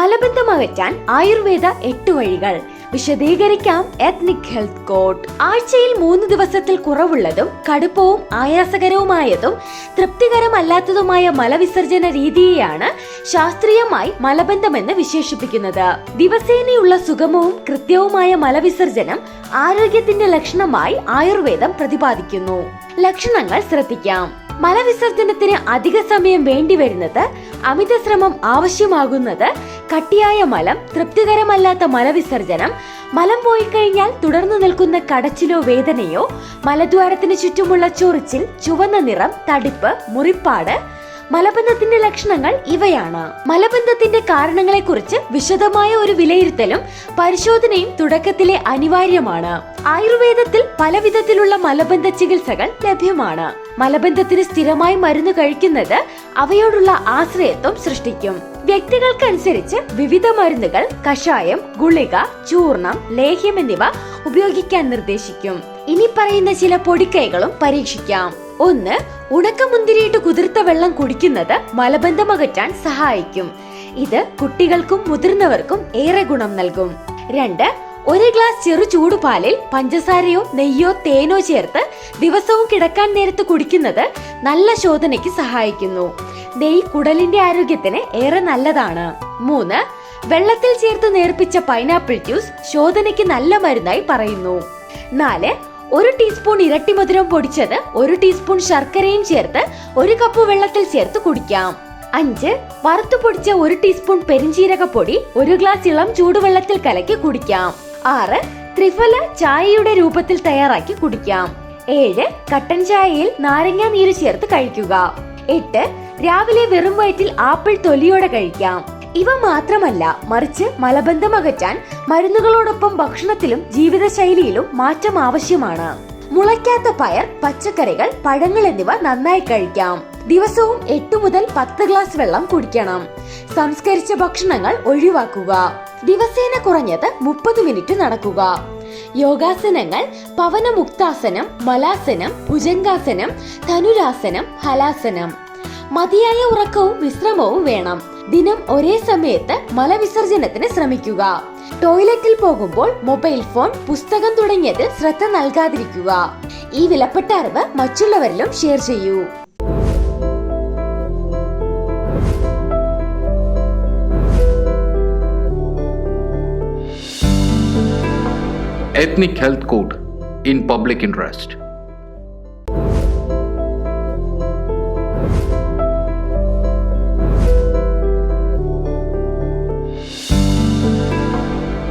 മലബന്ധം അകറ്റാൻ ആയുർവേദ എട്ട് വഴികൾ. വിശദീകരിക്കാം എത്നിക് ഹെൽത്ത് കോട്ട് ആഴ്ചയിൽ മൂന്ന് ദിവസത്തിൽ കുറവുള്ളതും കടുപ്പവും ആയാസകരവുമായതും തൃപ്തികരമല്ലാത്തതുമായ മലവിസർജന രീതിയെയാണ് ശാസ്ത്രീയമായി മലബന്ധമെന്ന് വിശേഷിപ്പിക്കുന്നത്. ദിവസേനയുള്ള സുഗമവും കൃത്യവുമായ മലവിസർജനം ആരോഗ്യത്തിന്റെ ലക്ഷണമായി ആയുർവേദം പ്രതിപാദിക്കുന്നു. ലക്ഷണങ്ങൾ ശ്രദ്ധിക്കാം. മലവിസർജനത്തിന് അധിക സമയം വേണ്ടിവരുന്നത് അമിത ശ്രമം ആവശ്യമാകുന്നത് കട്ടിയായ മലം തൃപ്തികരമല്ലാത്ത മലവിസർജനം മലം പോയി കഴിഞ്ഞാൽ തുടർന്നു നിൽക്കുന്ന കടച്ചിലോ വേദനയോ മലദ്വാരത്തിന് ചുറ്റുമുള്ള ചൊറിച്ചിൽ ചുവന്ന നിറം തടിപ്പ് മുറിപ്പാട് മലബന്ധത്തിന്റെ ലക്ഷണങ്ങൾ ഇവയാണ്. മലബന്ധത്തിന്റെ കാരണങ്ങളെക്കുറിച്ച് വിശദമായ ഒരു വിലയിരുത്തലും പരിശോധനയും തുടക്കത്തിലെ അനിവാര്യമാണ്. ആയുർവേദത്തിൽ പല വിധത്തിലുള്ള മലബന്ധ ചികിത്സകൾ ലഭ്യമാണ്. മലബന്ധത്തിന് സ്ഥിരമായി മരുന്ന് കഴിക്കുന്നത് അവയോടുള്ള ആശ്രയത്വം സൃഷ്ടിക്കും. വ്യക്തികൾക്കനുസരിച്ച് വിവിധ മരുന്നുകൾ കഷായം ഗുളിക ചൂർണം ലേഹ്യം എന്നിവ ഉപയോഗിക്കാൻ നിർദ്ദേശിക്കും. ഇനി പറയുന്ന ചില പൊടിക്കൈകളും പരീക്ഷിക്കാം. ഒന്ന് ഉണക്കമുന്തിരിയിട്ട് കുതിർത്ത വെള്ളം കുടിക്കുന്നത് മലബന്ധം അകറ്റാൻ സഹായിക്കും. ഇത് കുട്ടികൾക്കും മുതിർന്നവർക്കും ഏറെ ഗുണം നൽകും. രണ്ട് ഒരു ഗ്ലാസ് ചെറു ചൂടുപാലിൽ പഞ്ചസാരയോ നെയ്യോ തേനോ ചേർത്ത് ദിവസവും കിടക്കാൻ നേരത്ത് കുടിക്കുന്നത് നല്ല ശോധനയ്ക്ക് സഹായിക്കുന്നു. നെയ്യ് കുടലിന്റെ ആരോഗ്യത്തിന് ഏറെ നല്ലതാണ്. മൂന്ന് വെള്ളത്തിൽ ചേർത്ത് നേർപ്പിച്ച പൈനാപ്പിൾ ജ്യൂസ് ശോധനയ്ക്ക് നല്ല മരുന്നായി പറയുന്നു. നാല് ഒരു ടീസ്പൂൺ ഇരട്ടി മധുരം പൊടിച്ചത് ഒരു ടീസ്പൂൺ ശർക്കരയും ചേർത്ത് ഒരു കപ്പ് വെള്ളത്തിൽ ചേർത്ത് കുടിക്കാം. അഞ്ച് വറുത്തു പൊടിച്ച ഒരു ടീസ്പൂൺ പെരിഞ്ചീരക പൊടി ഒരു ഗ്ലാസ് ഇളം ചൂടുവെള്ളത്തിൽ കലക്കി കുടിക്കാം. ആറ് ത്രിഫല ചായയുടെ രൂപത്തിൽ തയ്യാറാക്കി കുടിക്കാം. ഏഴ് കട്ടൻ ചായയിൽ നാരങ്ങാ നീര് ചേർത്ത് കഴിക്കുക. എട്ട് രാവിലെ വെറും വയറ്റിൽ ആപ്പിൾ തൊലിയോടെ കഴിക്കാം. ഇവ മാത്രമല്ല മറിച്ച് മലബന്ധം അകറ്റാൻ മരുന്നുകളോടൊപ്പം ഭക്ഷണത്തിലും ജീവിതശൈലിയിലും മാറ്റം ആവശ്യമാണ്. മുളയ്ക്കാത്ത പയർ പച്ചക്കറികൾ പഴങ്ങൾ എന്നിവ നന്നായി കഴിക്കാം. ദിവസവും എട്ട് മുതൽ പത്ത് ഗ്ലാസ് വെള്ളം കുടിക്കണം. സംസ്കരിച്ച ഭക്ഷണങ്ങൾ ഒഴിവാക്കുക. ദിവസേന കുറഞ്ഞത് മുപ്പത് മിനിറ്റ് നടക്കുക. യോഗാസനങ്ങൾ പവനമുക്താസനം മലാസനം ഭുജംഗാസനം ധനുരാസനം ഹലാസനം. മതിയായ ഉറക്കവും വിശ്രമവും വേണം. ദിനം ഒരേ സമയത്ത് മലവിസർജനത്തിന് ശ്രമിക്കുക. ടോയ്ലറ്റിൽ പോകുമ്പോൾ മൊബൈൽ ഫോൺ പുസ്തകം തുടങ്ങിയത് ശ്രദ്ധ നൽകാതിരിക്കുക. ഈ വിലപ്പെട്ട അറിവ് മറ്റുള്ളവരിലും ഷെയർ ചെയ്യൂ. Ethnic Health Code in Public Interest.